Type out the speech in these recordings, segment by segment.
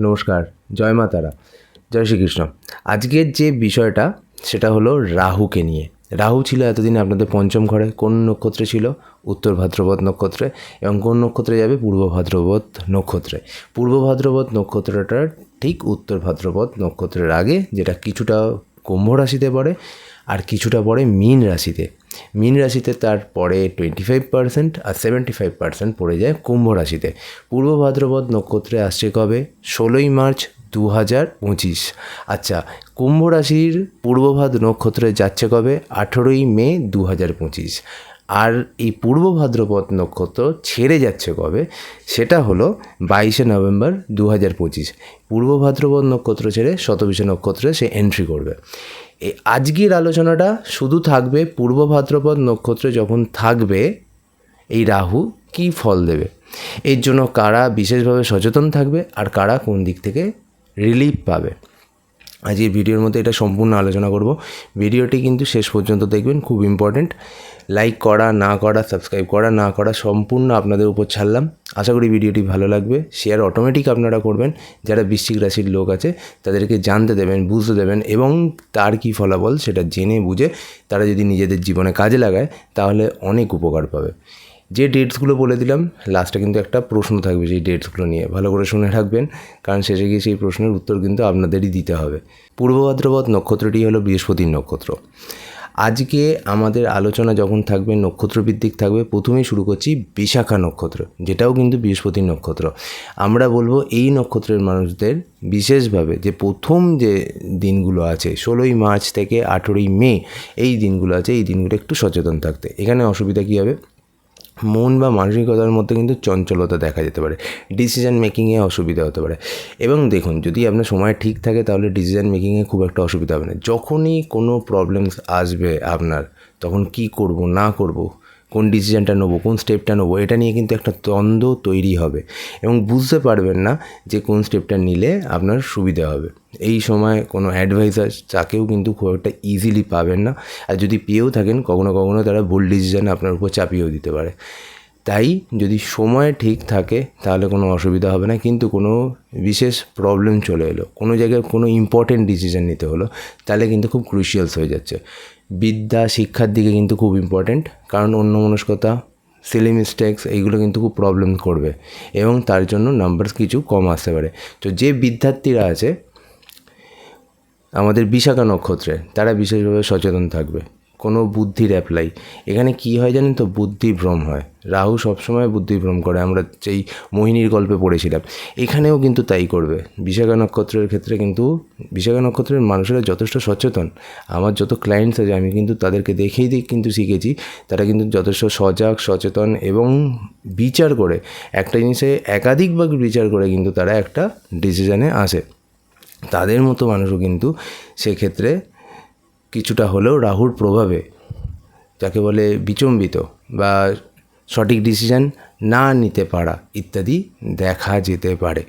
নমস্কার, জয় মা তারা। জয় শ্রীকৃষ্ণ। আজকের যে বিষয়টা, সেটা হলো রাহুকে নিয়ে। রাহু ছিল এতদিন আপনাদের পঞ্চম ঘরে, কোন নক্ষত্রে ছিল? উত্তর ভাদ্রপদ নক্ষত্রে, এবং কোন নক্ষত্রে যাবে? পূর্ব ভাদ্রপদ নক্ষত্রে। পূর্ব ভাদ্রপদ নক্ষত্রটার ঠিক উত্তর ভাদ্রপদ নক্ষত্রের আগে, যেটা কিছুটা কুম্ভ রাশিতে পড়ে, আর কিছুটা পড়ে মীন রাশিতে। মীন রাশিতে তার পরে টোয়েন্টি ফাইভ পার্সেন্ট আর সেভেন্টি ফাইভ পার্সেন্ট পড়ে যায় কুম্ভ রাশিতে। পূর্ব ভাদ্রপদ নক্ষত্রে আসছে কবে? ষোলোই মার্চ দু হাজার পঁচিশ। আচ্ছা কুম্ভ রাশির পূর্বভাদ নক্ষত্রে যাচ্ছে কবে? আঠেরোই মে দু হাজার পঁচিশ। আর এই পূর্ব ভাদ্রপদ নক্ষত্র ছেড়ে যাচ্ছে কবে? সেটা হলো বাইশে নভেম্বর দু হাজার পঁচিশ। পূর্ব ভাদ্রপদ নক্ষত্র ছেড়ে শতবিশ নক্ষত্রে সে এন্ট্রি করবে। এই আজকের আলোচনাটা শুধু থাকবে পূর্ব ভাদ্রপদ নক্ষত্রে যখন থাকবে, এই রাহু কী ফল দেবে? এর জন্য কারা বিশেষভাবে সচেতন থাকবে আর কারা কোন দিক থেকে রিলিফ পাবে? আজ এই ভিডিওর মধ্যে এটা সম্পূর্ণ আলোচনা করব। ভিডিওটি কিন্তু শেষ পর্যন্ত দেখবেন, খুব ইম্পর্ট্যান্ট লাইক করা, না করা সাবস্ক্রাইব করা, না করা সম্পূর্ণ আপনাদের উপর ছাড়লাম। আশা করি ভিডিওটি ভালো লাগবে। শেয়ার অটোমেটিক আপনারা করবেন। যারা বৃশ্চিক রাশির লোক আছে, তাদেরকে জানতে দেবেন, বুঝতে দেবেন এবং তার কী ফলাফল সেটা জেনে বুঝে তারা যদি নিজেদের জীবনে কাজে লাগায়, তাহলে অনেক উপকার পাবে। যে ডেটসগুলো বলে দিলাম লাস্টে কিন্তু একটা প্রশ্ন থাকবে সেই ডেটসগুলো নিয়ে। ভালো করে শুনে রাখবেন, কারণ শেষে গিয়ে সেই প্রশ্নের উত্তর কিন্তু আপনাদেরই দিতে হবে। পূর্ব ভাদ্রপদ নক্ষত্রটি হলো বৃহস্পতির নক্ষত্র। আজকে আমাদের আলোচনা যখন থাকবে, নক্ষত্রভিত্তিক থাকবে, প্রথমেই শুরু করছি বিশাখা নক্ষত্র, যেটাও কিন্তু বৃহস্পতির নক্ষত্র। আমরা বলব এই নক্ষত্রের মানুষদের বিশেষভাবে যে প্রথম যে দিনগুলো আছে, ষোলোই মার্চ থেকে আঠেরোই মে, এই দিনগুলো আছে, এই দিনগুলো একটু সচেতন থাকতে। এখানে অসুবিধা কী হবে? মন বা মানসিকতার মধ্যে কিন্তু চঞ্চলতা দেখা যেতে পারে ডিসিশান মেকিংয়ে অসুবিধা হতে পারে। এবং দেখুন, যদি আপনার সময় ঠিক থাকে তাহলে ডিসিশান মেকিংয়ে খুব একটা অসুবিধা হবে না। যখনই কোনো প্রবলেমস আসবে আপনার, তখন কি করব, না করব কোন ডিসিশানটা নেব, কোন স্টেপটা নেব, এটা নিয়ে কিন্তু একটা দ্বন্দ্ব তৈরি হবে। এবং বুঝতে পারবেন না যে কোন স্টেপটা নিলে আপনার সুবিধা হবে। এই সময় কোনো অ্যাডভাইসার তাকেও কিন্তু খুব একটা ইজিলি পাবেন না। আর যদি পেয়েও থাকেন, কখনো কখনো তারা ভুল ডিসিশান আপনার উপর চাপিয়েও দিতে পারে। তাই যদি সময় ঠিক থাকে, তাহলে কোনো অসুবিধা হবে না। কিন্তু কোনো বিশেষ প্রবলেম চলে এলো, কোনো জায়গায় কোনো ইম্পর্টেন্ট ডিসিশন নিতে হলো, তাহলে কিন্তু খুব ক্রুশিয়ালস হয়ে যাচ্ছে। বিদ্যা, শিক্ষার দিকে কিন্তু খুব ইম্পর্টেন্ট কারণ অন্য মনস্কতা সিলি মিস্টেক্স এইগুলো কিন্তু খুব প্রবলেম করবে এবং তার জন্য নাম্বারস কিছু কম আসতে পারে। তো যে বিদ্যার্থীরা আছে, আমাদের বিশাখা নক্ষত্রে, তারা বিশেষভাবে সচেতন থাকবে। কোনো বুদ্ধির অ্যাপ্লাই এখানে কি হয় জানেন তো? বুদ্ধিভ্রম হয়। রাহু সবসময় বুদ্ধিভ্রম করে। আমরা যেই মোহিনীর গল্পে পড়েছিলাম, এখানেও কিন্তু তাই করবে। বিশাখা নক্ষত্রের ক্ষেত্রে কিন্তু, বিশাখা নক্ষত্রের মানুষেরা যথেষ্ট সচেতন। আমার যত ক্লায়েন্টস আছে, আমি কিন্তু তাদেরকে দেখেই দিক কিন্তু শিখেছি। তারা কিন্তু যথেষ্ট সজাগ, সচেতন এবং বিচার করে। একটা জিনিসে একাধিকবার বিচার করে কিন্তু তারা একটা ডিসিশানে আসে। তাদের মতো মানুষও কিন্তু সেক্ষেত্রে কিছুটা হলেও রাহুর প্রভাবে যাকে বলে বিচম্বিত বা সঠিক ডিসিশন না নিতে পারা ইত্যাদি দেখা যেতে পারে।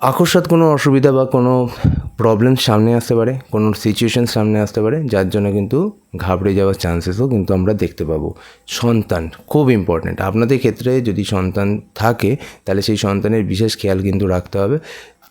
আকস্মাত কোনো অসুবিধা বা কোনো প্রবলেম সামনে আসতে পারে, কোনো সিচুয়েশান সামনে আসতে পারে, যার জন্য কিন্তু ঘাবড়ে যাওয়ার চান্সেসও কিন্তু আমরা দেখতে পাবো। সন্তান খুব ইম্পর্ট্যান্ট আপনাদের ক্ষেত্রে যদি সন্তান থাকে, তাহলে সেই সন্তানের বিশেষ খেয়াল কিন্তু রাখতে হবে।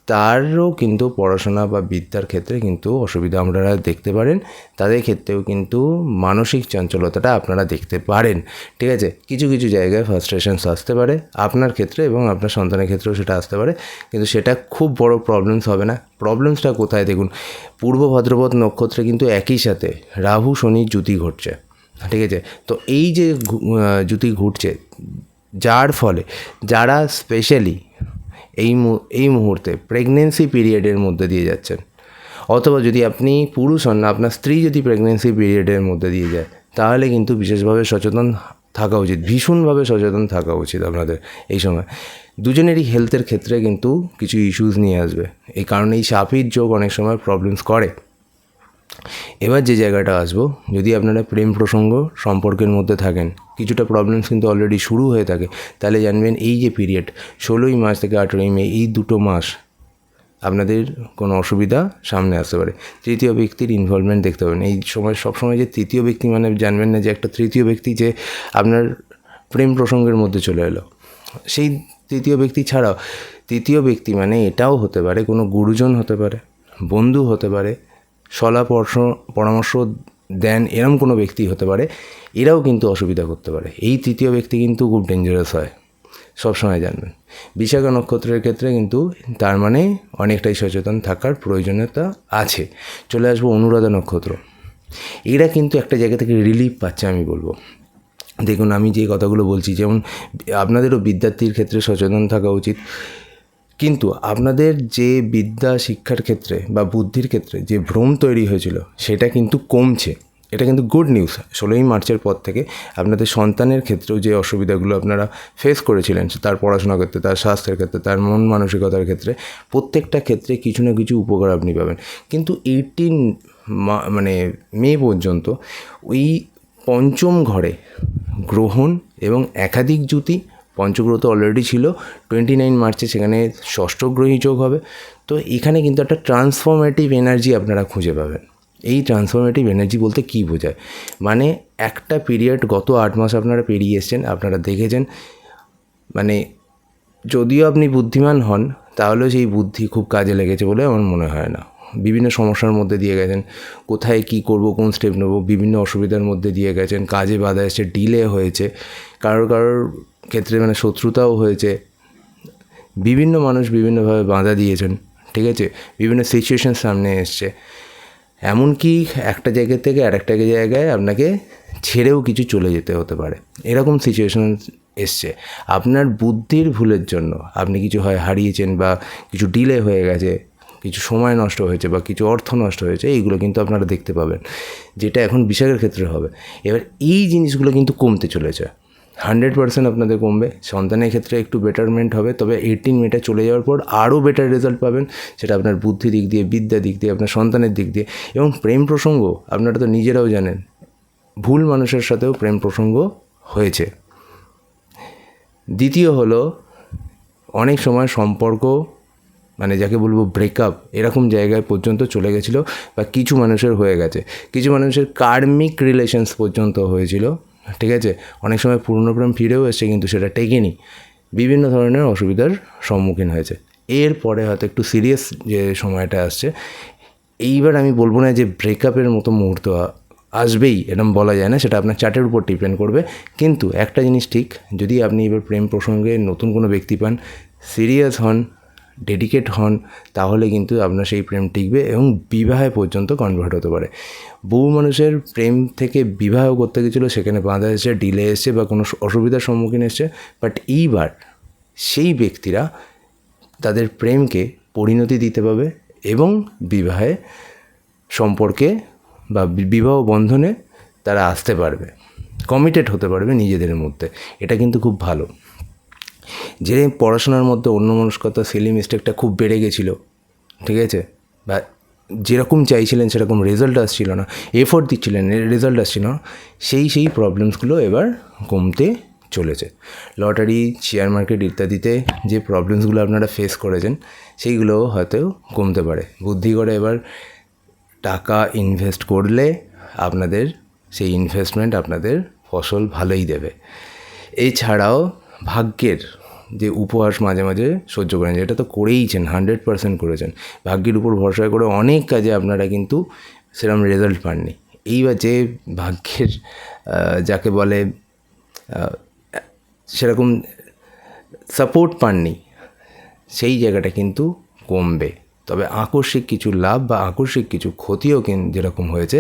তারও কিন্তু পড়াশোনা বা বিদ্যার ক্ষেত্রে কিন্তু অসুবিধা আপনারা দেখতে পারেন। তাদের ক্ষেত্রেও কিন্তু মানসিক চঞ্চলতাটা আপনারা দেখতে পারেন। ঠিক আছে? কিছু কিছু জায়গায় ফার্স্ট্রেশনস আসতে পারে আপনার ক্ষেত্রে এবং আপনার সন্তানের ক্ষেত্রেও সেটা আসতে পারে। কিন্তু সেটা খুব বড় প্রবলেমস হবে না। প্রবলেমসটা কোথায় দেখুন? পূর্ব ভাদ্রপদ নক্ষত্রে কিন্তু একই সাথে রাহু শনির জুতি ঘটছে। ঠিক আছে? তো এই যে জুতি ঘুরছে, যার ফলে যারা স্পেশালি এই এই মুহূর্তে প্রেগনেন্সি পিরিয়ডের মধ্যে দিয়ে যাচ্ছেন। অথবা যদি আপনি পুরুষ হন না আপনার স্ত্রী যদি প্রেগনেন্সি পিরিয়ডের মধ্যে দিয়ে যায়, তাহলে কিন্তু বিশেষভাবে সচেতন থাকা উচিত, ভীষণভাবে সচেতন থাকা উচিত আপনাদের এই সময়। দুজনেরই হেলথের ক্ষেত্রে কিন্তু কিছু ইস্যুস নিয়ে আসবে। এই কারণে এই সাপির যোগ অনেক সময় প্রবলেমস করে। এবার যে জায়গাটা আসব, যদি আপনারা প্রেম প্রসঙ্গ সম্পর্কের মধ্যে থাকেন, কিছুটা প্রবলেমস কিন্তু অলরেডি শুরু হয়ে থাকে, তাহলে জানবেন এই যে পিরিয়ড ষোলোই মাস থেকে আঠেরোই মে, এই দুটো মাস আপনাদের কোনো অসুবিধা সামনে আসতে পারে। তৃতীয় ব্যক্তির ইনভলভমেন্ট দেখতে পাবেন। এই সময়, সবসময় যে তৃতীয় ব্যক্তি মানে জানবেন না যে একটা তৃতীয় ব্যক্তি যে আপনার প্রেম প্রসঙ্গের মধ্যে চলে এলো। সেই তৃতীয় ব্যক্তি ছাড়াও, তৃতীয় ব্যক্তি মানে এটাও হতে পারে, কোনো গুরুজন হতে পারে, বন্ধু হতে পারে সলা পরামর্শ পরামর্শ দেন এরম কোনো ব্যক্তি হতে পারে, এরাও কিন্তু অসুবিধা করতে পারে। এই তৃতীয় ব্যক্তি কিন্তু খুব ডেঞ্জারাস হয় সবসময় জানবেন। বিশাখা নক্ষত্রের ক্ষেত্রে কিন্তু তার মানে অনেকটাই সচেতন থাকার প্রয়োজনীয়তা আছে। চলে আসব অনুরাধা নক্ষত্র। এরা কিন্তু একটা জায়গা থেকে রিলিফ পাচ্ছে আমি বলব। দেখুন, আমি যে কথাগুলো বলছি, যেমন আপনাদেরও বিদ্যার্থীর ক্ষেত্রে সচেতন থাকা উচিত। কিন্তু আপনাদের যে বিদ্যা শিক্ষার ক্ষেত্রে বা বুদ্ধির ক্ষেত্রে যে ভ্রম তৈরি হয়েছিল, সেটা কিন্তু কমছে। এটা কিন্তু গুড নিউজ ষোলোই মার্চের পর থেকে আপনাদের সন্তানের ক্ষেত্রেও যে অসুবিধাগুলো আপনারা ফেস করেছিলেন, তার পড়াশোনার ক্ষেত্রে, তার স্বাস্থ্যের ক্ষেত্রে, তার মন মানসিকতার ক্ষেত্রে, প্রত্যেকটা ক্ষেত্রে কিছু না কিছু উপকার আপনি পাবেন। কিন্তু এইটিন মানে মে পর্যন্ত ওই পঞ্চম ঘরে গ্রহণ এবং একাধিক জ্যোতি পঞ্চগ্রহ অলরেডি ছিল। টোয়েন্টি নাইন মার্চে সেখানে ষষ্ঠ গ্রহী যোগ হবে। তো এখানে কিন্তু একটা ট্রান্সফরমেটিভ এনার্জি আপনারা খুঁজে পাবেন। এই ট্রান্সফরমেটিভ এনার্জি বলতে কী বোঝায়? মানে একটা পিরিয়ড গত আট মাস আপনারা পেরিয়ে এসছেন, আপনারা দেখেছেন। মানে যদিও আপনি বুদ্ধিমান হন, তাহলেও সেই বুদ্ধি খুব কাজে লেগেছে বলে আমার মনে হয় না। বিভিন্ন সমস্যার মধ্যে দিয়ে গেছেন, কোথায় কি করব, কোন স্টেপ নেব, বিভিন্ন অসুবিধার মধ্যে দিয়ে গেছেন, কাজে বাধা এসছে ডিলে হয়েছে। কারোর কারোর ক্ষেত্রে মানে শত্রুতাও হয়েছে। বিভিন্ন মানুষ বিভিন্নভাবে বাঁধা দিয়েছেন, ঠিক আছে? বিভিন্ন সিচুয়েশান সামনে এসছে। এমনকি একটা জায়গা থেকে আর একটা জায়গায় আপনাকে ছেড়েও কিছু চলে যেতে হতে পারে। এরকম সিচুয়েশান এসছে। আপনার বুদ্ধির ভুলের জন্য আপনি কিছু হয় হারিয়েছেন বা কিছু ডিলে হয়ে গেছে, কিছু সময় নষ্ট হয়েছে বা কিছু অর্থ নষ্ট হয়েছে, এইগুলো কিন্তু আপনারা দেখতে পাবেন। যেটা এখন বিশাখের ক্ষেত্রে হবে। এবার এই জিনিসগুলো কিন্তু কমতে চলেছে। হান্ড্রেড পার্সেন্ট আপনাদের কমবে। সন্তানের ক্ষেত্রে একটু বেটারমেন্ট হবে, তবে এইটিন মেটা চলে যাওয়ার পর আরও বেটার রেজাল্ট পাবেন। সেটা আপনার বুদ্ধি দিক দিয়ে, বিদ্যা দিক দিয়ে, আপনার সন্তানের দিক দিয়ে এবং প্রেম প্রসঙ্গ, আপনারা তো নিজেরাও জানেন, ভুল মানুষের সাথেও প্রেম প্রসঙ্গ হয়েছে। দ্বিতীয় হলো, অনেক সময় সম্পর্ক মানে যাকে বলব ব্রেকআপ এরকম জায়গায় পর্যন্ত চলে গেছিল বা কিছু মানুষের হয়ে গেছে। কিছু মানুষের কার্মিক রিলেশনস পর্যন্ত হয়েছিল। ঠিক আছে? অনেক সময় পুরনো প্রেম ফিরেও এসছে, কিন্তু সেটা টেকেনি। বিভিন্ন ধরনের অসুবিধার সম্মুখীন হয়েছে। এরপরে হয়তো একটু সিরিয়াস যে সময়টা আসছে, এইবার আমি বলব না যে ব্রেকআপের মতো মুহূর্ত আসবেই এরকম বলা যায় না, সেটা আপনার চার্টের উপর ডিপেন্ড করবে। কিন্তু একটা জিনিস ঠিক, যদি আপনি এবার প্রেম প্রসঙ্গে নতুন কোনো ব্যক্তি পান সিরিয়াস হন ডেডিকেট হন, তাহলে কিন্তু আপনার সেই প্রেম টিকবে এবং বিবাহে পর্যন্ত কনভার্ট হতে পারে। বহু মানুষের প্রেম থেকে বিবাহ করতে গেছিল, সেখানে বাঁধা এসেছে ডিলে এসছে বা কোনো অসুবিধার সম্মুখীন এসছে। বাট এইবার সেই ব্যক্তিরা তাদের প্রেমকে পরিণতি দিতে পাবে এবং বিবাহে সম্পর্কে বা বিবাহ বন্ধনে তারা আসতে পারবে। কমিটেড হতে পারবে নিজেদের মধ্যে। এটা কিন্তু খুব ভালো। যে পড়াশোনার মধ্যে অন্য মনস্কতা সিলি মিস্টেকটা খুব বেড়ে গেছিল, ঠিক আছে? বা যেরকম চাইছিলেন সেরকম রেজাল্ট আসছিল না এফোর্ট দিচ্ছিলেন রেজাল্ট আসছিল না, সেই সেই প্রবলেমসগুলো এবার কমতে চলেছে। লটারি শেয়ার মার্কেট ইত্যাদিতে যে প্রবলেমসগুলো আপনারা ফেস করেছেন, সেইগুলো হয়তো কমতে পারে। বুদ্ধি করে এবার টাকা ইনভেস্ট করলে আপনাদের, সেই ইনভেস্টমেন্ট আপনাদের ফসল ভালোই দেবে। এছাড়াও ভাগ্যের যে উপহাস মাঝে মাঝে সহ্য করেন, যেটা তো করেইছেন হান্ড্রেড পার্সেন্ট করেছেন। ভাগ্যের উপর ভরসা করে অনেক কাজে আপনারা কিন্তু সেরকম রেজাল্ট পাননি। এইবার যে ভাগ্যের যাকে বলে সেরকম সাপোর্ট পাননি, সেই জায়গাটা কিন্তু কমবে। তবে আকস্মিক কিছু লাভ বা আকস্মিক কিছু ক্ষতিও কিন্তু যেরকম হয়েছে,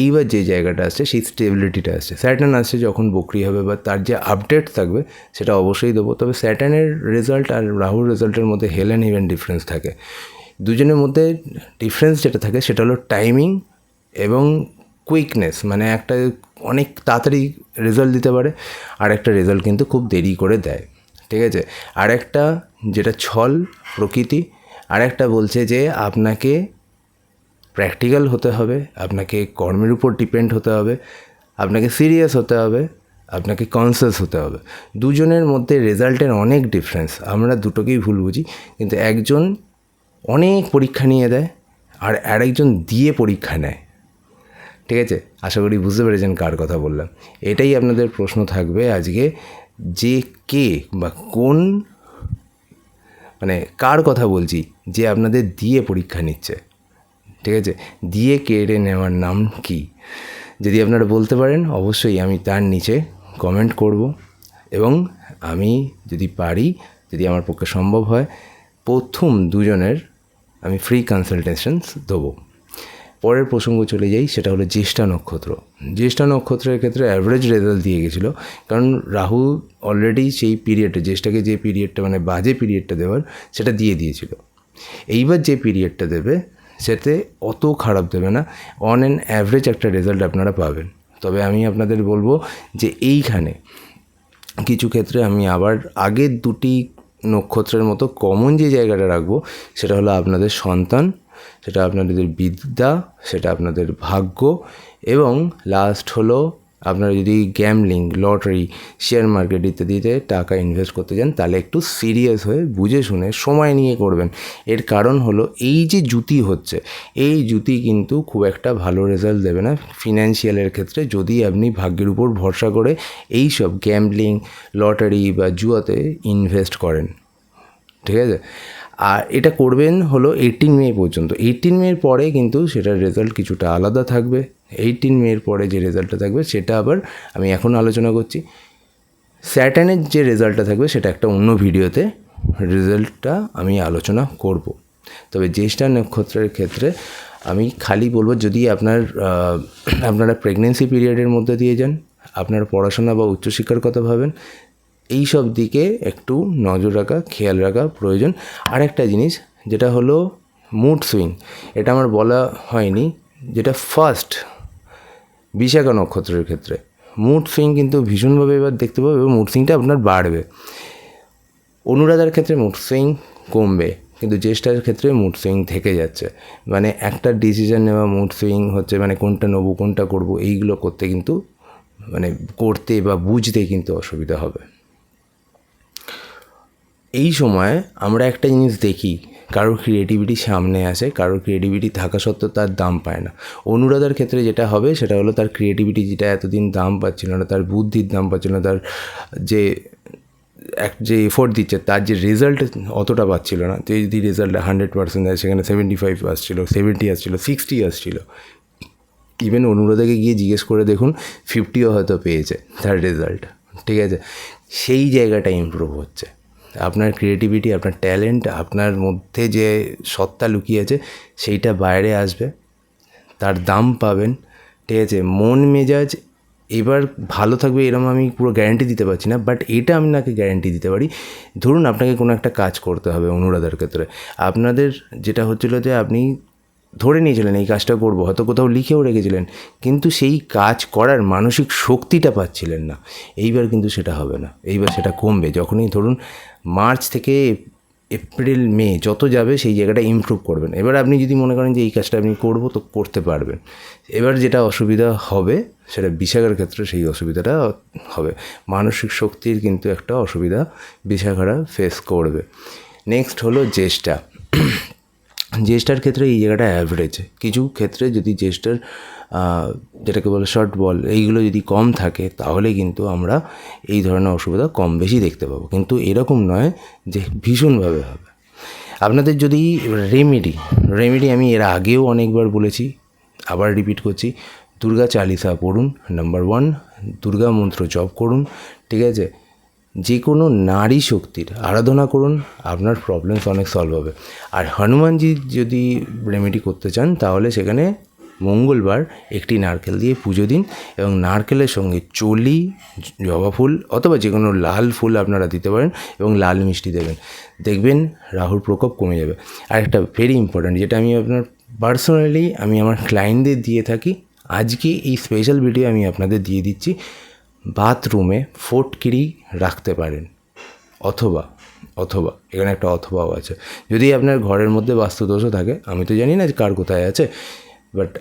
এইবার যে জায়গাটা আসছে, সেই স্টেবিলিটিটা আসছে। স্যাটার্ন আসছে যখন বকরি হবে বা তার যে আপডেট থাকবে, সেটা অবশ্যই দেবো। তবে স্যাটার্নের রেজাল্ট আর রাহুর রেজাল্টের মধ্যে হেল অ্যান্ড ইভেন ডিফারেন্স থাকে। দুজনের মধ্যে ডিফারেন্স যেটা থাকে, সেটা হলো টাইমিং এবং কুইকনেস মানে একটা অনেক তাড়াতাড়ি রেজাল্ট দিতে পারে, আর একটা রেজাল্ট কিন্তু খুব দেরি করে দেয়। ঠিক আছে? আর একটা যেটা ছল প্রকৃতি আর একটা বলছে যে আপনাকে প্র্যাকটিক্যাল হতে হবে, আপনাকে কর্মের উপর ডিপেন্ড হতে হবে, আপনাকে সিরিয়াস হতে হবে, আপনাকে কনসিয়াস হতে হবে। দুজনের মধ্যে রেজাল্টের অনেক ডিফারেন্স আমরা দুটোকেই ভুল বুঝি, কিন্তু একজন অনেক পরীক্ষা নিয়ে দেয় আর আরেকজন দিয়ে পরীক্ষা নেয়। ঠিক আছে? আশা করি বুঝতে পেরেছেন কার কথা বললাম। এটাই আপনাদের প্রশ্ন থাকবে আজকে, যে কে বা কোন মানে কার কথা বলছি? যে আপনাদের দিয়ে পরীক্ষা নিচ্ছে। ঠিক আছে? দিয়ে কেড়ে নেওয়ার নাম কি? যদি আপনারা বলতে পারেন, অবশ্যই আমি তার নিচে কমেন্ট করব। এবং আমি যদি পারি, যদি আমার পক্ষে সম্ভব হয়, প্রথম দুজনের আমি ফ্রি কনসালটেশনস দেবো। পরের প্রসঙ্গ চলে যাই, সেটা হলো জ্যেষ্ঠা নক্ষত্র। জ্যেষ্ঠা নক্ষত্রের ক্ষেত্রে অ্যাভারেজ রেজাল্ট দিয়ে গেছিল, কারণ রাহু অলরেডি সেই পিরিয়ডটা জ্যেষ্ঠাকে যে পিরিয়ডটা মানে বাজে পিরিয়ডটা দেওয়ার, সেটা দিয়ে দিয়েছিল। এইবার যে পিরিয়ডটা দেবে, সেতে অত খারাপ দেবে না অন অ্যান অ্যাভারেজ একটা রেজাল্ট আপনারা পাবেন। তবে আমি আপনাদের বলব যে এইখানে কিছু ক্ষেত্রে আমি আবার আগের দুটি নক্ষত্রের মতো কমন যে জায়গাটা রাখব, সেটা হলো আপনাদের সন্তান সেটা আপনাদের বিদ্যা, সেটা আপনাদের ভাগ্য এবং লাস্ট হলো আপনারা যদি গ্যামলিং লটারি শেয়ার মার্কেট ইত্যাদিতে টাকা ইনভেস্ট করতে যান, তাহলে একটু সিরিয়াস হয়ে বুঝে শুনে সময় নিয়ে করবেন। এর কারণ হলো এই যে জুতি হচ্ছে, এই জুতি কিন্তু খুব একটা ভালো রেজাল্ট দেবে না ফিনান্সিয়ালের ক্ষেত্রে যদি আপনি ভাগ্যের উপর ভরসা করে এই সব গ্যামলিং লটারি বা জুয়াতে ইনভেস্ট করেন। ঠিক আছে? আর এটা করবেন হলো এইটিন মে পর্যন্ত। এইটিন মের পরে কিন্তু সেটার রেজাল্ট কিছুটা আলাদা থাকবে। এইটিন মের পরে যে রেজাল্টটা থাকবে সেটা আবার আমি এখন আলোচনা করছি। স্যাটার্নের যে রেজাল্টটা থাকবে সেটা একটা অন্য ভিডিওতে রেজাল্টটা আমি আলোচনা করব। তবে জ্যেষ্ঠা নক্ষত্রের ক্ষেত্রে আমি খালি বলব, যদি আপনার আপনারা প্রেগনেন্সি পিরিয়ডের মধ্যে দিয়ে যান, আপনার পড়াশোনা বা উচ্চশিক্ষার কথা ভাবেন এই সব দিকে একটু নজর রাখা, খেয়াল রাখা প্রয়োজন। আরেকটা জিনিস, যেটা হলো মুড সুইং এটা আমার বলা হয়নি, যেটা ফার্স্ট বিশাখা নক্ষত্রের ক্ষেত্রে। মুড সুইং কিন্তু ভীষণভাবে এবার দেখতে পাবে এবং মুড সুইংটা আপনার বাড়বে। অনুরাধার ক্ষেত্রে মুড সুইং কমবে, কিন্তু জ্যেষ্ঠার ক্ষেত্রে মুড সুইং থেকে যাচ্ছে। মানে একটা ডিসিশন নেওয়া মুড সুইং হচ্ছে মানে কোনটা নেব, কোনটা করব, এইগুলো করতে কিন্তু মানে করতে বা বুঝতে কিন্তু অসুবিধা হবে। এই সময় আমরা একটা জিনিস দেখি, কারোর ক্রিয়েটিভিটি সামনে আসে, কারোর ক্রিয়েটিভিটি থাকা সত্ত্বেও তার দাম পায় না। অনুরাধার ক্ষেত্রে যেটা হবে সেটা হলো তার ক্রিয়েটিভিটি যেটা এতদিন দাম পাচ্ছিল না, তার বুদ্ধির দাম পাচ্ছিল না, তার যে এক, যে এফোর্ট দিচ্ছে, তার যে রেজাল্ট অতটা পাচ্ছিল না। যে যদি রেজাল্ট হান্ড্রেড পার্সেন্ট দেয়, সেখানে সেভেন্টি ফাইভ আসছিল সেভেন্টি আসছিল সিক্সটি আসছিল। ইভেন অনুরাধাকে গিয়ে জিজ্ঞেস করে দেখুন ফিফটিও হয়তো পেয়েছে তার রেজাল্ট ঠিক আছে? সেই জায়গাটা ইমপ্রুভ হচ্ছে। আপনার ক্রিয়েটিভিটি আপনার ট্যালেন্ট আপনার মধ্যে যে সত্তা লুকিয়ে আছে, সেইটা বাইরে আসবে, তার দাম পাবেন, ঠিক আছে? মন, মেজাজ, এবার ভালো থাকবে এরকম আমি পুরো গ্যারান্টি দিতে পারছি না বাট এটা আমি নাকি গ্যারান্টি দিতে পারি। ধরুন আপনাকে কোনো একটা কাজ করতে হবে অনুরাধার ক্ষেত্রে। আপনাদের যেটা হচ্ছিল যে আপনি ধরে নিয়েছিলেন, এই কাজটা করব, হয়তো কোথাও লিখেও রেখেছিলেন, কিন্তু সেই কাজ করার মানসিক শক্তিটা পাচ্ছিলেন না। এইবার কিন্তু সেটা হবে না, এইবার সেটা কমবে। যখনই ধরুন মার্চ থেকে এপ্রিল, মে যত যাবে সেই জায়গাটা ইমপ্রুভ করবেন। এবার আপনি যদি মনে করেন যে এই কাজটা আপনি করব, তো করতে পারবেন। এবার যেটা অসুবিধা হবে, সেটা বিশাখার ক্ষেত্রে সেই অসুবিধাটা হবে। মানসিক শক্তির কিন্তু একটা অসুবিধা বিশাখারা ফেস করবে। নেক্সট হলো জ্যেষ্ঠা। জ্যেষ্ঠার ক্ষেত্রে এই জায়গাটা অ্যাভারেজ কিছু ক্ষেত্রে যদি আহ, যেটাকে বলে শর্ট বল এইগুলো যদি কম থাকে তাহলে কিন্তু আমরা এই ধরনের অসুবিধা কম বেশি দেখতে পাবো। কিন্তু এরকম নয় যে ভীষণভাবে হবে। আপনাদের যদি রেমেডি রেমেডি আমি এর আগেও অনেকবার বলেছি আবার রিপিট করছি দুর্গা চালিসা পড়ুন নাম্বার ওয়ান দুর্গা মন্ত্র জপ করুন ঠিক আছে? যে কোনো নারী শক্তির আরাধনা করুন, আপনার প্রবলেমস অনেক সলভ হবে। আর হনুমানজি যদি রেমেডি করতে চান, তাহলে সেখানে মঙ্গলবার একটি নারকেল দিয়ে পুজো দিন এবং নারকেলের সঙ্গে চলি, জবা ফুল অথবা যে কোনো লাল ফুল আপনারা দিতে পারেন এবং লাল মিষ্টি দেবেন। দেখবেন রাহুর প্রকোপ কমে যাবে। আর একটা ভেরি ইম্পর্ট্যান্ট যেটা আমি আপনার পার্সোনালি আমি আমার ক্লায়েন্টদের দিয়ে থাকি, আজকে এই স্পেশাল ভিডিও আমি আপনাদের দিয়ে দিচ্ছি। বাথরুমে ফোটকিরি রাখতে পারেন। অথবা অথবা, এখানে একটা অথবাও আছে। যদি আপনার ঘরের মধ্যে বাস্তুদোষও থাকে, আমি তো জানি না কার কোথায় আছে বাট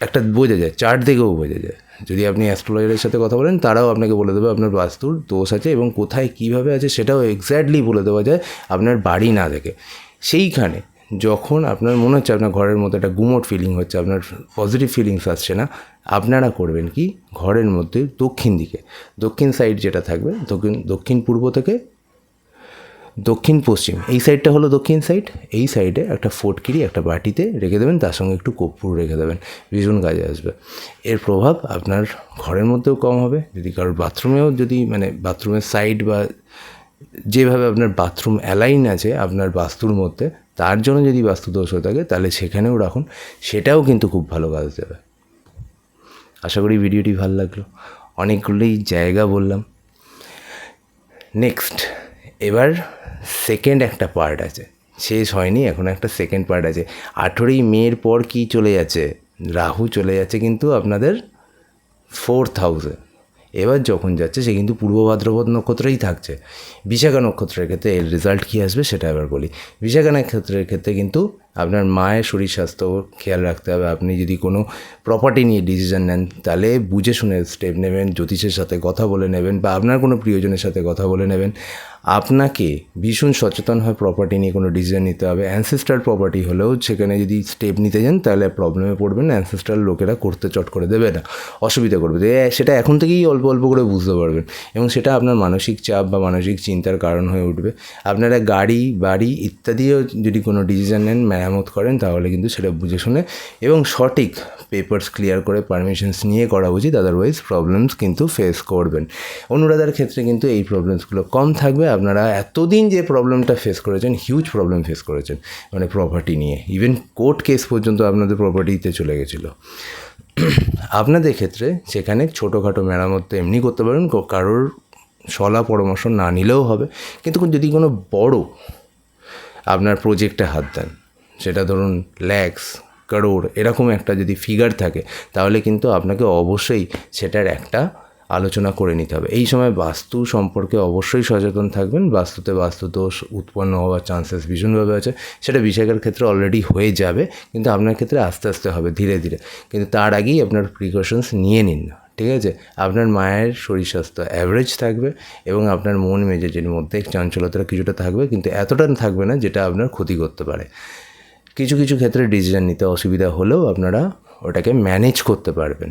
একটা বোঝা যায় চার্ট দেখেও বোঝা যায়। যদি আপনি অ্যাস্ট্রোলজারের সাথে কথা বলেন, তারাও আপনাকে বলে দেবে আপনার বাস্তুর দোষ আছে এবং কোথায় কীভাবে আছে সেটাও এক্স্যাক্টলি বলে দেওয়া যায়, আপনার বাড়ি না দেখে সেইখানে যখন আপনার মনে হচ্ছে আপনার ঘরের মধ্যে একটা গুমোট ফিলিং হচ্ছে, আপনার পজিটিভ ফিলিংস আসছে না, আপনারা করবেন কি? ঘরের মধ্যে দক্ষিণ দিকে, দক্ষিণ সাইড যেটা থাকবে, দক্ষিণ দক্ষিণ পূর্ব থেকে দক্ষিণ পশ্চিম, এই সাইডটা হলো দক্ষিণ সাইড এই সাইডে একটা ফটকিরি একটা বাটিতে রেখে দেবেন, তার সঙ্গে একটু কর্পূর রেখে দেবেন, ভীষণ কাজে আসবে। এর প্রভাব আপনার ঘরের মধ্যেও কম হবে, যদি কারোর বাথরুমেও যদি মানে বাথরুমের সাইড বা যেভাবে আপনার বাথরুম অ্যালাইন আছে, আপনার বাস্তুর মধ্যে তার জন্য যদি বাস্তুদোষ হয়ে থাকে, তাহলে সেখানেও রাখুন। সেটাও কিন্তু খুব ভালো কাজ দেবে আশা করি ভিডিওটি ভালো লাগল। অনেকগুলোই জায়গা বললাম। নেক্সট এবার সেকেন্ড একটা পার্ট আছে। শেষ হয়নি, এখন একটা সেকেন্ড পার্ট আছে। আঠেরোই মেয়ের পর কি চলে যাচ্ছে? রাহু চলে যাচ্ছে কিন্তু আপনাদের ফোর্থ হাউসে এবার যখন যাচ্ছে, সে কিন্তু পূর্ব ভাদ্রপদ নক্ষত্রেই থাকছে। বিশাখা নক্ষত্রের ক্ষেত্রে এর রেজাল্ট কী আসবে সেটা এবার বলি। বিশাখা নক্ষত্রের ক্ষেত্রে কিন্তু আপনার মায়ের শরীর স্বাস্থ্য খেয়াল রাখতে হবে। আপনি যদি কোনো প্রপার্টি নিয়ে ডিসিশন নেন, তাহলে বুঝে শুনে স্টেপ নেবেন, জ্যোতিষের সাথে কথা বলে নেবেন বা আপনার কোনো প্রিয়জনের সাথে কথা বলে নেবেন। আপনাকে ভীষণ সচেতন হয় প্রপার্টি নিয়ে কোনো ডিসিশন নিতে হবে। অ্যানসেস্টার প্রপার্টি হলেও সেখানে যদি স্টেপ নিতে যান, তাহলে প্রবলেমে পড়বেন অ্যানসেস্টার লোকেরা করতে চট করে দেবে না, অসুবিধা করবে সেটা এখন থেকেই অল্প অল্প করে বুঝতে পারবেন এবং সেটা আপনার মানসিক চাপ বা মানসিক চিন্তার কারণ হয়ে উঠবে। আপনারা গাড়ি, বাড়ি ইত্যাদিও যদি কোনো ডিসিশন নেন মেরামত করেন, তাহলে কিন্তু সেটা বুঝে শুনে এবং সঠিক পেপার্স ক্লিয়ার করে পারমিশনস নিয়ে করা উচিত আদারওয়াইজ প্রবলেমস কিন্তু ফেস করবেন। অনুরাধার ক্ষেত্রে কিন্তু এই প্রবলেমসগুলো কম থাকবে। আপনারা এতদিন যে প্রবলেমটা ফেস করেছেন হিউজ প্রবলেম ফেস করেছেন মানে প্রপার্টি নিয়ে। ইভেন কোর্ট কেস পর্যন্ত আপনাদের প্রপার্টিতে চলে গেছিল। আপনাদের ক্ষেত্রে সেখানে ছোটোখাটো মেরামত তো এমনি করতে পারেন কারোর সলা পরামর্শ না নিলেও হবে। কিন্তু যদি কোনো বড় আপনার প্রজেক্টে হাত দেন সেটা ধরুন ল্যাক্স কারোর, এরকম একটা যদি ফিগার থাকে, তাহলে কিন্তু আপনাকে অবশ্যই সেটার একটা আলোচনা করে নিতে হবে। এই সময় বাস্তু সম্পর্কে অবশ্যই সচেতন থাকবেন। বাস্তুতে বাস্তু দোষ উৎপন্ন হওয়ার চান্সেস ভীষণভাবে আছে। সেটা বিষয়কের ক্ষেত্রে অলরেডি হয়ে যাবে, কিন্তু আপনার ক্ষেত্রে আস্তে আস্তে হবে, ধীরে ধীরে। কিন্তু তার আগেই আপনার প্রিকশনস নিয়ে নিন না, ঠিক আছে? আপনার মায়ের শরীর স্বাস্থ্য অ্যাভারেজ থাকবে এবং আপনার মন মেজাজের মধ্যে চঞ্চলতা কিছুটা থাকবে, কিন্তু এতটা থাকবে না যেটা আপনার ক্ষতি করতে পারে। কিছু কিছু ক্ষেত্রে ডিসিশন নিতে অসুবিধা হলেও আপনারা ওটাকে ম্যানেজ করতে পারবেন।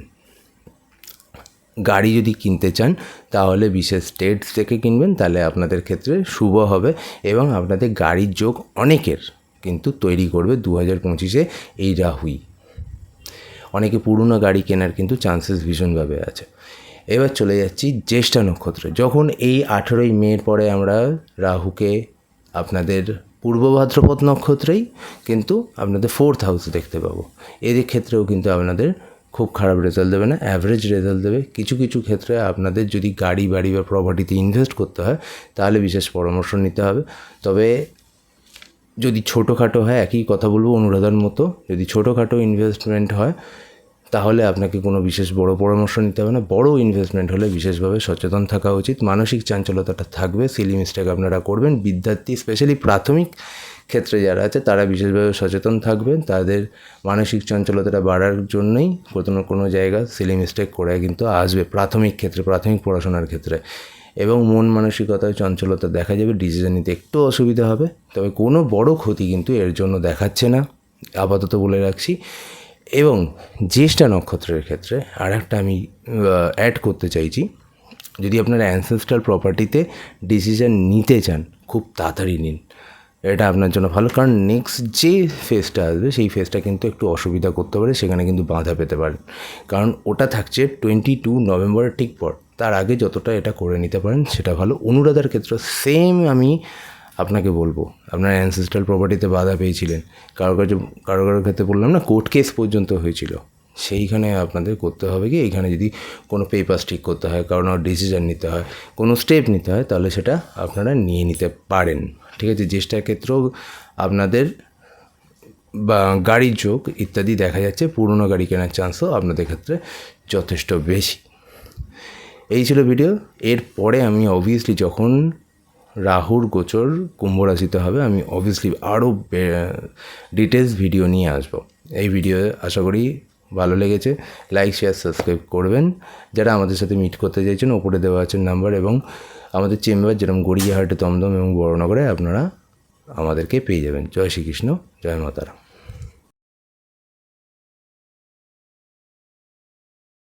গাড়ি যদি কিনতে চান, তাহলে বিশেষ স্টেটস থেকে কিনবেন, তাহলে আপনাদের ক্ষেত্রে শুভ হবে এবং আপনাদের গাড়ির যোগ অনেকের কিন্তু তৈরি করবে দু হাজার পঁচিশে এই রাহুই। অনেকে পুরনো গাড়ি কেনার কিন্তু চান্সেস ভীষণভাবে আছে। এবার চলে যাচ্ছি জ্যেষ্ঠা নক্ষত্রে। যখন এই আঠেরোই মের পরে আমরা রাহুকে আপনাদের পূর্ব ভাদ্রপদ নক্ষত্রেই কিন্তু আপনাদের ফোর্থ হাউসে দেখতে পাবো। এদের ক্ষেত্রেও কিন্তু আপনাদের খুব খারাপ রেজাল্ট দেবে না অ্যাভারেজ রেজাল্ট দেবে। কিছু কিছু ক্ষেত্রে আপনাদের যদি গাড়ি, বাড়ি বা প্রপার্টিতে ইনভেস্ট করতে হয়, তাহলে বিশেষ পরামর্শ নিতে হবে। তবে যদি ছোটোখাটো হয়, একই কথা বলব, অনুরাধার মতো, যদি ছোটোখাটো ইনভেস্টমেন্ট হয় তাহলে আপনাকে কোনো বিশেষ বড় পরামর্শ নিতে হবে না। বড় ইনভেস্টমেন্ট হলে বিশেষভাবে সচেতন থাকা উচিত। মানসিক চাঞ্চলতাটা থাকবে। সিলি মিস্টেক আপনারা করবেন। বিদ্যার্থী স্পেশালি প্রাথমিক ক্ষেত্রে যারা আছে, তারা বিশেষভাবে সচেতন থাকবেন। তাদের মানসিক চঞ্চলতাটা বাড়ার জন্যই কোনো কোনো জায়গা সিলি মিস্টেক করে কিন্তু আসবে প্রাথমিক ক্ষেত্রে, প্রাথমিক পড়াশোনার ক্ষেত্রে। এবং মন মানসিকতায় চঞ্চলতা দেখা যাবে ডিসিশন নিতে একটু অসুবিধা হবে। তবে কোনো বড় ক্ষতি কিন্তু এর জন্য দেখাচ্ছে না। আপাতত বলে রাখছি। এবং জ্যেষ্ঠা নক্ষত্রের ক্ষেত্রে আর একটা আমি অ্যাড করতে চাইছি। যদি আপনার অ্যানসেস্ট্রাল প্রপার্টিতে ডিসিশন নিতে চান, খুব তাড়াতাড়ি নিন। এটা আপনার জন্য ভালো, কারণ নেক্সট যে ফেজটা আসবে, সেই ফেজটা কিন্তু একটু অসুবিধা করতে পারে, সেখানে কিন্তু বাধা পেতে পারেন কারণ ওটা থাকছে টোয়েন্টি টু নভেম্বরের ঠিক পর। তার আগে যতটা এটা করে নিতে পারেন, সেটা ভালো। অনুরাধার ক্ষেত্রে সেম আমি আপনাকে বলব। আপনার অ্যানসেস্ট্রাল প্রপার্টিতে বাধা পেয়েছিলেন। কারও কাছে, কারও কারোর ক্ষেত্রে বললাম না কোর্ট কেস পর্যন্ত হয়েছিল। সেইখানে আপনাদের করতে হবে কি, এইখানে যদি কোনো পেপার ঠিক করতে হয় কারণ ডিসিশন নিতে হয়, কোনো স্টেপ নিতে হয়, তাহলে সেটা আপনারা নিয়ে নিতে পারেন। ঠিক আছে চেষ্টার ক্ষেত্রেও আপনাদের বা গাড়ির যোগ ইত্যাদি দেখা যাচ্ছে, পুরনো গাড়ি কেনার চান্সও আপনাদের ক্ষেত্রে যথেষ্ট বেশি। এই ছিল ভিডিও এরপরে আমি অবভিয়াসলি যখন রাহুর গোচর কুম্ভ রাশিতে হবে। আমি অবভিয়াসলি আরও ডিটেলস ভিডিও নিয়ে আসব। এই ভিডিও আশা করি ভালো লেগেছে। লাইক শেয়ার সাবস্ক্রাইব করবেন। যারা আমাদের সাথে মিট করতে চাইছেন, ওপরে দেওয়া আছে নাম্বার এবং আমাদের চেম্বার যেরকম গড়িয়াহাটে, দমদম এবং বড়নগরে আপনারা আমাদেরকে পেয়ে যাবেন। জয় শ্রীকৃষ্ণ, জয় মাতারা